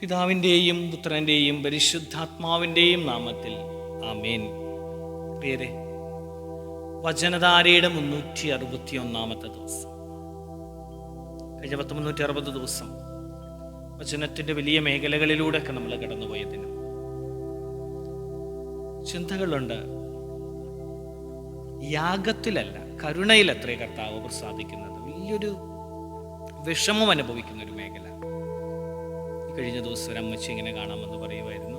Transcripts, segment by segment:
പിതാവിന്റെയും പുത്രന്റെയും പരിശുദ്ധാത്മാവിന്റെയും നാമത്തിൽ. ആമേൻ. പ്രിയരെ വചനധാരയുടെ മുന്നൂറ്റി അറുപത്തി ഒന്നാമത്തെ ദിവസം. കഴിഞ്ഞ പത്ത് മുന്നൂറ്റി അറുപത് ദിവസം വചനത്തിന്റെ വലിയ മേഖലകളിലൂടെയൊക്കെ നമ്മൾ കടന്നുപോയതിന് ചിന്തകളുണ്ട്. യാഗത്തിലല്ല കരുണയിലത്രേ കർത്താവ് പ്രസാദിക്കുന്നത്. വലിയൊരു വിഷമം അനുഭവിക്കുന്ന ഒരു മേഖല. കഴിഞ്ഞ ദിവസം ഒരു അമ്മച്ചി ഇങ്ങനെ കാണാമെന്ന് പറയുമായിരുന്നു.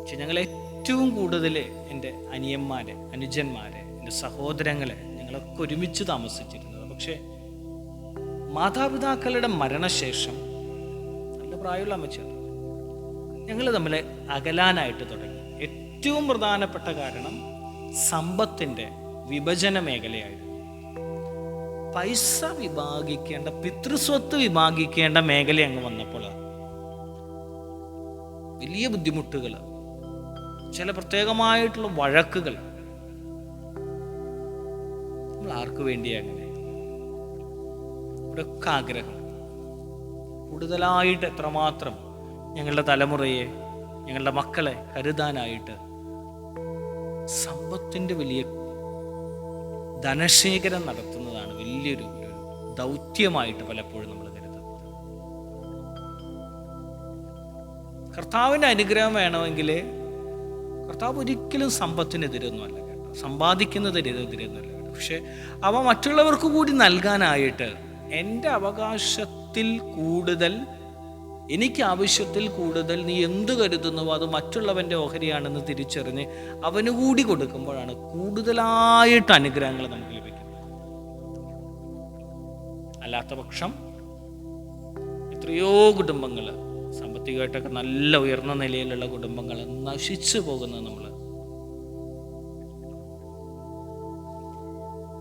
പക്ഷെ ഞങ്ങൾ ഏറ്റവും കൂടുതൽ എന്റെ അനിയന്മാരെ അനുജന്മാരെ എന്റെ സഹോദരങ്ങളെ ഞങ്ങളൊക്കെ ഒരുമിച്ച് താമസിച്ചിരുന്നത്. പക്ഷേ മാതാപിതാക്കളുടെ മരണശേഷം നല്ല പ്രായമുള്ള അമ്മച്ചിയാണ് ഞങ്ങൾ തമ്മിൽ അകലാനായിട്ട് തുടങ്ങി. ഏറ്റവും പ്രധാനപ്പെട്ട കാരണം സമ്പത്തിന്റെ വിഭജന മേഖലയായിരുന്നു. പൈസ വിഭാഗിക്കേണ്ട പിതൃസ്വത്ത് വിഭാഗിക്കേണ്ട മേഖല അങ്ങ് വന്നപ്പോൾ വലിയ ബുദ്ധിമുട്ടുകൾ ചില പ്രത്യേകമായിട്ടുള്ള വഴക്കുകൾ. നമ്മൾ ആർക്ക് വേണ്ടിയാ അങ്ങനെ? ഇവിടെയൊക്കെ ആഗ്രഹം. കൂടുതലായിട്ട് എത്രമാത്രം ഞങ്ങളുടെ തലമുറയെ ഞങ്ങളുടെ മക്കളെ കരുതാനായിട്ട് സമ്പത്തിന്റെ വലിയ ധനശേഖരം നടത്തുന്നതാണ് വലിയൊരു ദൗത്യമായിട്ട് പലപ്പോഴും നമ്മൾ കർത്താവിന്റെ അനുഗ്രഹം വേണമെങ്കിൽ കർത്താവ് ഒരിക്കലും സമ്പത്തിനെതിരൊന്നുമല്ല കേട്ടോ. സമ്പാദിക്കുന്നതിനെതിരൊന്നുമല്ല കേട്ടോ. പക്ഷെ അവ മറ്റുള്ളവർക്ക് കൂടി നൽകാനായിട്ട് എന്റെ അവകാശത്തിൽ കൂടുതൽ എനിക്ക് ആവശ്യത്തിൽ കൂടുതൽ നീ എന്ത് കരുതുന്നുവോ അത് മറ്റുള്ളവന്റെ ഓഹരിയാണെന്ന് തിരിച്ചറിഞ്ഞ് അവന് കൂടി കൊടുക്കുമ്പോഴാണ് കൂടുതലായിട്ട് അനുഗ്രഹങ്ങൾ നമുക്ക് ലഭിക്കുന്നത്. അല്ലാത്ത പക്ഷം എത്രയോ കുടുംബങ്ങൾ സാമ്പത്തികമായിട്ടൊക്കെ നല്ല ഉയർന്ന നിലയിലുള്ള കുടുംബങ്ങൾ നശിച്ചു പോകുന്നത് നമ്മൾ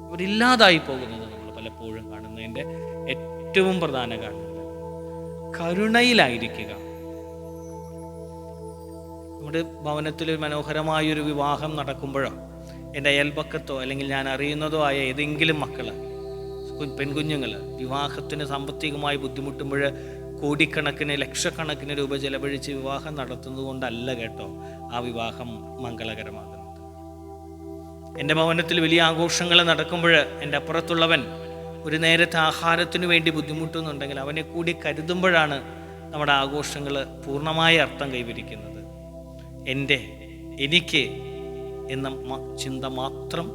അവരില്ലാതായി പോകുന്നത് നമ്മൾ പലപ്പോഴും കാണുന്നതിന്റെ ഏറ്റവും പ്രധാന കാരണം. കരുണയിലായിരിക്കുക. നമ്മുടെ ഭവനത്തിൽ മനോഹരമായൊരു വിവാഹം നടക്കുമ്പോഴോ എന്റെ അയൽപക്കത്തോ അല്ലെങ്കിൽ ഞാൻ അറിയുന്നതോ ആയ ഏതെങ്കിലും മക്കൾ പെൺകുഞ്ഞുങ്ങൾ വിവാഹത്തിന് സാമ്പത്തികമായി ബുദ്ധിമുട്ടുമ്പോൾ കോടിക്കണക്കിന് ലക്ഷക്കണക്കിന് രൂപ ചെലവഴിച്ച് വിവാഹം നടത്തുന്നത് കൊണ്ടല്ല കേട്ടോ ആ വിവാഹം മംഗളകരമാകുന്നത്. എന്റെ ഭവനത്തിൽ വലിയ ആഘോഷങ്ങൾ നടക്കുമ്പോൾ എന്റെ അപ്പുറത്തുള്ളവൻ ഒരു നേരത്തെ ആഹാരത്തിനു വേണ്ടി ബുദ്ധിമുട്ടുന്നുണ്ടെങ്കിൽ അവനെ കൂടി കരുതുമ്പോഴാണ് നമ്മുടെ ആഘോഷങ്ങൾ പൂർണമായ അർത്ഥം കൈവരിക്കുന്നത്. എന്റെ എനിക്ക് എന്ന ചിന്ത മാത്രം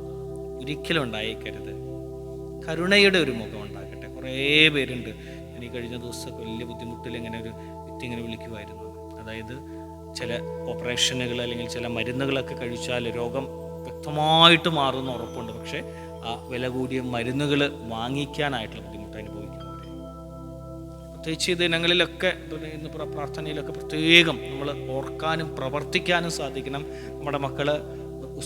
ഒരിക്കലും ഉണ്ടായേക്കരുത്. കരുണയുടെ ഒരു മുഖം ഉണ്ടാകട്ടെ. കുറേ പേരുണ്ട്. എനിക്ക് കഴിഞ്ഞ ദിവസമൊക്കെ വലിയ ബുദ്ധിമുട്ടിൽ ഇങ്ങനെ ഒരു വ്യക്തി ഇങ്ങനെ വിളിക്കുമായിരുന്നു. അതായത് ചില ഓപ്പറേഷനുകൾ അല്ലെങ്കിൽ ചില മരുന്നുകളൊക്കെ കഴിച്ചാൽ രോഗം വ്യക്തമായിട്ട് മാറുമെന്ന് ഉറപ്പുണ്ട്. പക്ഷേ ആ വില കൂടിയ മരുന്നുകൾ വാങ്ങിക്കാനായിട്ടുള്ള ബുദ്ധിമുട്ട് അനുഭവിക്കുന്നുണ്ട് പ്രത്യേകിച്ച് ഈ ദിനങ്ങളിലൊക്കെ പിന്നെ ഇന്ന് പ്രാർത്ഥനയിലൊക്കെ പ്രത്യേകം നമ്മൾ ഓർക്കാനും പ്രവർത്തിക്കാനും സാധിക്കണം. നമ്മുടെ മക്കൾ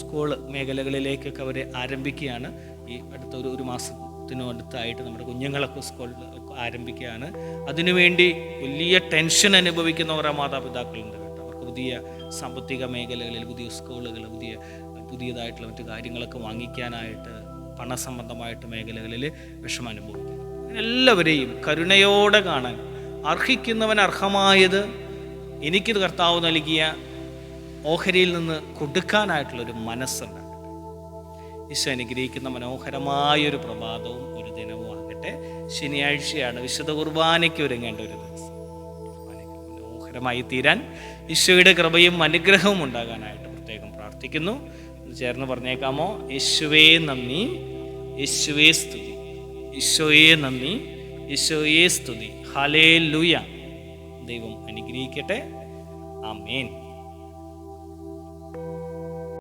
സ്കൂൾ മേഖലകളിലേക്കൊക്കെ അവരെ ആരംഭിക്കുകയാണ്. ഈ അടുത്ത ഒരു ഒരു മാസത്തിനും അടുത്തായിട്ട് നമ്മുടെ കുഞ്ഞുങ്ങളൊക്കെ സ്കൂളിൽ ആരംഭിക്കുകയാണ്. അതിനുവേണ്ടി വലിയ ടെൻഷൻ അനുഭവിക്കുന്ന കുറേ മാതാപിതാക്കളുണ്ട് കേട്ടോ. അവർക്ക് പുതിയ സാമ്പത്തിക മേഖലകളിൽ പുതിയ സ്കൂളുകൾ പുതിയ പുതിയതായിട്ടുള്ള മറ്റു കാര്യങ്ങളൊക്കെ വാങ്ങിക്കാനായിട്ട് പണസംബന്ധമായിട്ട് മേഖലകളിൽ വിഷമം അനുഭവിക്കുന്നു. എല്ലാവരെയും കരുണയോടെ കാണാൻ അർഹിക്കുന്നവൻ അർഹമായത് എനിക്കിത് കർത്താവ് നൽകിയ ഓഹരിയിൽ നിന്ന് കൊടുക്കാനായിട്ടുള്ളൊരു മനസ്സുണ്ടാകട്ടെ ഈശോ അനുഗ്രഹിക്കുന്ന മനോഹരമായൊരു പ്രഭാതവും ഒരു ദിനവും ആകട്ടെ. ശനിയാഴ്ചയാണ് വിശുദ്ധ കുർബാനയ്ക്ക് ഒരുങ്ങേണ്ട ഒരു ദിവസം. മനോഹരമായി തീരാൻ ഈശോയുടെ കൃപയും അനുഗ്രഹവും ഉണ്ടാകാനായിട്ട് പ്രത്യേകം പ്രാർത്ഥിക്കുന്നു. ചേർന്ന് പറഞ്ഞേക്കാമോ? യേശുവേ നന്ദി. യേശുവേ സ്തുതി. ഈശോയെ നന്ദി. ഈശോയെ സ്തുതി. ഹലേ ലുയ ദൈവം അനുഗ്രഹിക്കട്ടെ. ആമേൻ.